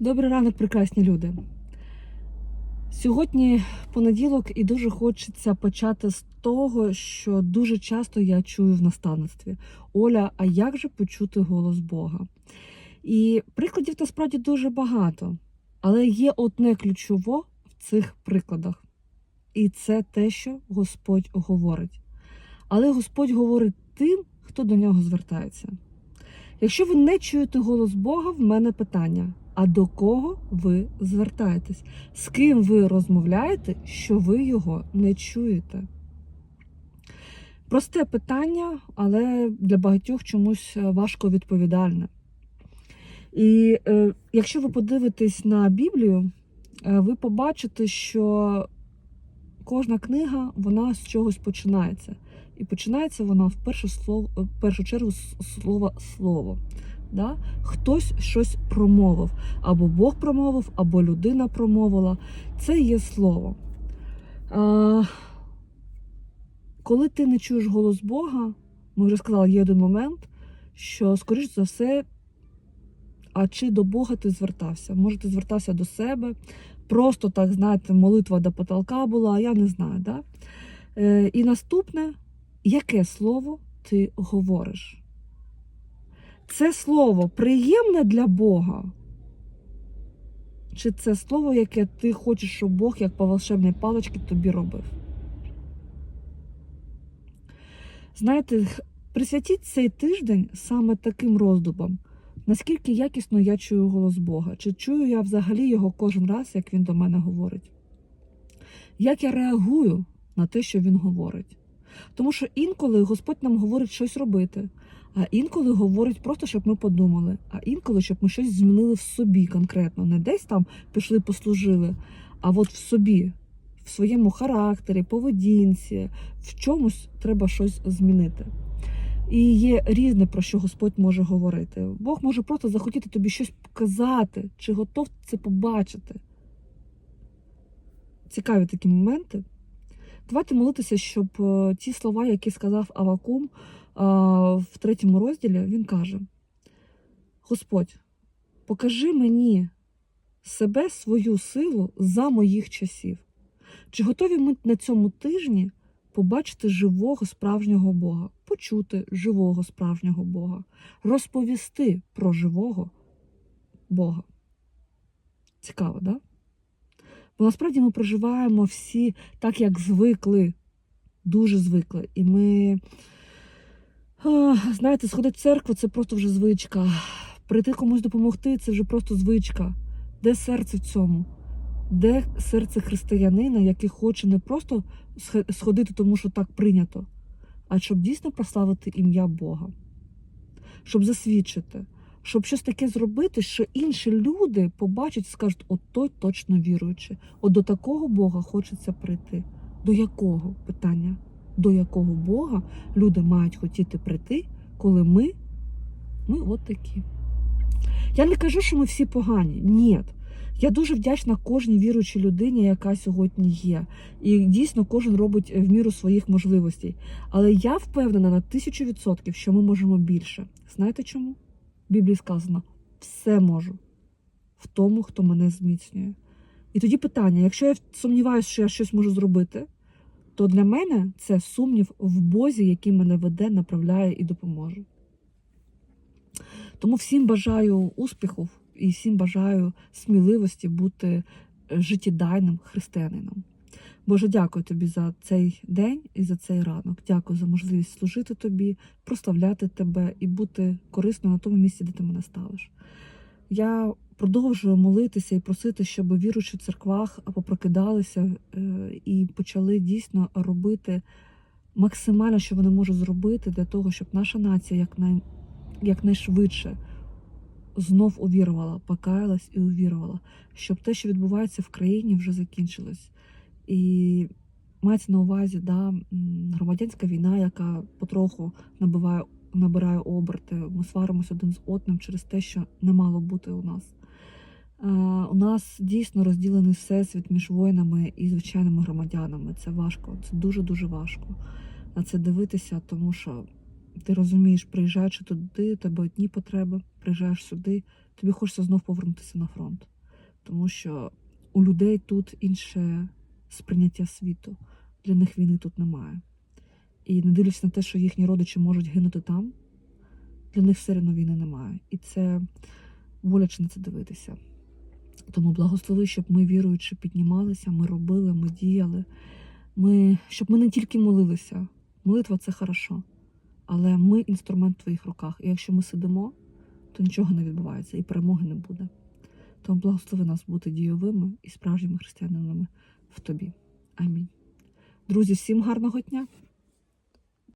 Добрий ранок, прекрасні люди. Сьогодні понеділок, і дуже хочеться почати з того, що дуже часто я чую в наставництві: Оля, а як же почути голос Бога? І прикладів насправді дуже багато, але є одне ключово в цих прикладах, і це те, що Господь говорить. Але Господь говорить тим, хто до нього звертається. Якщо ви не чуєте голос Бога, в мене питання: а до кого ви звертаєтесь? З ким ви розмовляєте, що ви його не чуєте? Просте питання, але для багатьох чомусь е, важко відповідальне. І е, якщо ви подивитесь на Біблію, е, ви побачите, що кожна книга вона з чогось починається. І починається вона в першу, слово, в першу чергу з слова слово. Да? Хтось щось промовив. Або Бог промовив, або людина промовила. Це є слово. А, коли ти не чуєш голос Бога, ми вже сказали, є один момент, що, скоріш за все, а чи до Бога ти звертався? Може, ти звертався до себе, просто так, знаєте, молитва до потолка була, я не знаю. Да? Е, і наступне, яке слово ти говориш? Це слово приємне для Бога? Чи це слово, яке ти хочеш, щоб Бог, як по волшебній паличці, тобі робив? Знаєте, присвятіть цей тиждень саме таким роздумам. Наскільки якісно я чую голос Бога? Чи чую я взагалі його кожен раз, як він до мене говорить? Як я реагую на те, що він говорить? Тому що інколи Господь нам говорить щось робити, а інколи говорить просто, щоб ми подумали, а інколи, щоб ми щось змінили в собі конкретно. Не десь там пішли, послужили, а от в собі, в своєму характері, поведінці, в чомусь треба щось змінити. І є різне, про що Господь може говорити. Бог може просто захотіти тобі щось показати, чи готов це побачити. Цікаві такі моменти. Давайте молитися, щоб е, ті слова, які сказав Авакум в третьому розділі, він каже: Господь, покажи мені себе, свою силу за моїх часів. Чи готові ми на цьому тижні побачити живого справжнього Бога, почути живого справжнього Бога, розповісти про живого Бога? Цікаво, так? Да? Бо насправді ми проживаємо всі так, як звикли, дуже звикли. І ми, знаєте, сходити в церкву це просто вже звичка. Прийти комусь допомогти це вже просто звичка. Де серце в цьому? Де серце християнина, який хоче не просто сходити, тому що так прийнято, а щоб дійсно прославити ім'я Бога, щоб засвідчити щоб щось таке зробити, що інші люди побачать і скажуть, от той точно віруючий. От до такого Бога хочеться прийти. До якого питання? До якого Бога люди мають хотіти прийти, коли ми, ми от такі. Я не кажу, що ми всі погані. Ні. Я дуже вдячна кожній віруючій людині, яка сьогодні є. І дійсно кожен робить в міру своїх можливостей. Але я впевнена на тисячу відсотків, що ми можемо більше. Знаєте чому? В Біблії сказано: все можу в тому, хто мене зміцнює. І тоді питання: якщо я сумніваюся, що я щось можу зробити, то для мене це сумнів в Бозі, який мене веде, направляє і допоможе. Тому всім бажаю успіху і всім бажаю сміливості бути життєдайним християнином. Боже, дякую тобі за цей день і за цей ранок. Дякую за можливість служити тобі, прославляти тебе і бути корисною на тому місці, де ти мене ставиш. Я продовжую молитися і просити, щоб віруючі в церквах попрокидалися е, і почали дійсно робити максимально, що вони можуть зробити для того, щоб наша нація якнай, якнайшвидше знов увірувала, покаялась і увірувала, щоб те, що відбувається в країні, вже закінчилось. І мається на увазі да, громадянська війна, яка потроху набиває, набирає оберти. Ми сваримося один з одним через те, що не мало бути у нас. У нас дійсно розділений всесвіт між воїнами і звичайними громадянами. Це важко, це дуже-дуже важко на це дивитися, тому що ти розумієш, приїжджаючи туди, у тебе одні потреби, приїжджаєш сюди, тобі хочеться знов повернутися на фронт. Тому що у людей тут інше сприйняття світу. Для них війни тут немає. І не дивлячись на те, що їхні родичі можуть гинути там, для них все одно війни немає. І це боляче на це дивитися. Тому благослови, щоб ми віруючи піднімалися, ми робили, ми діяли. Ми, щоб ми не тільки молилися. Молитва це хорошо. Але ми інструмент в твоїх руках. І якщо ми сидимо, то нічого не відбувається і перемоги не буде. Тому благослови нас бути дійовими і справжніми християнами в тобі. Амінь. Друзі, всім гарного дня!